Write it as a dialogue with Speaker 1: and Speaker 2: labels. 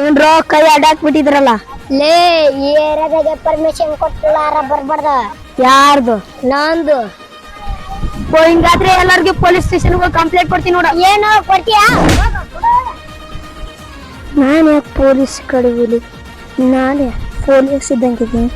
Speaker 1: ಏನ್ರ ಕೈ ಅಡ್ಡಾಕ್ ಬಿಟ್ಟಿದ್ರಲ್ಲ
Speaker 2: ಲೇ ಈ ಏರಿಯಾದಾಗೆ ಪರ್ಮಿಷನ್ ಕೊಟ್ಟಿಲ್ಲಾರ ಬರ್ಬಾರ್ದ?
Speaker 1: ಯಾರ್ದು?
Speaker 2: ನಂದು.
Speaker 1: ಓ ಹಿಂಗಾದ್ರೆ ಎಲ್ಲಾರ್ಗೂ ಪೊಲೀಸ್ ಸ್ಟೇಷನ್ ಹೋಗಿ ಕಂಪ್ಲೇಂಟ್ ಕೊಡ್ತೀನಿ ನೋಡ.
Speaker 2: ಏನು ಕೊಡ್ತೀಯಾ?
Speaker 1: ನಾನು ಪೊಲೀಸ್ ಕಡೆಗಿಲಿ ನಾನೇ ಪೊಲೀಸ್ ಇದ್ದಂಗಿದ್ದೀನಿ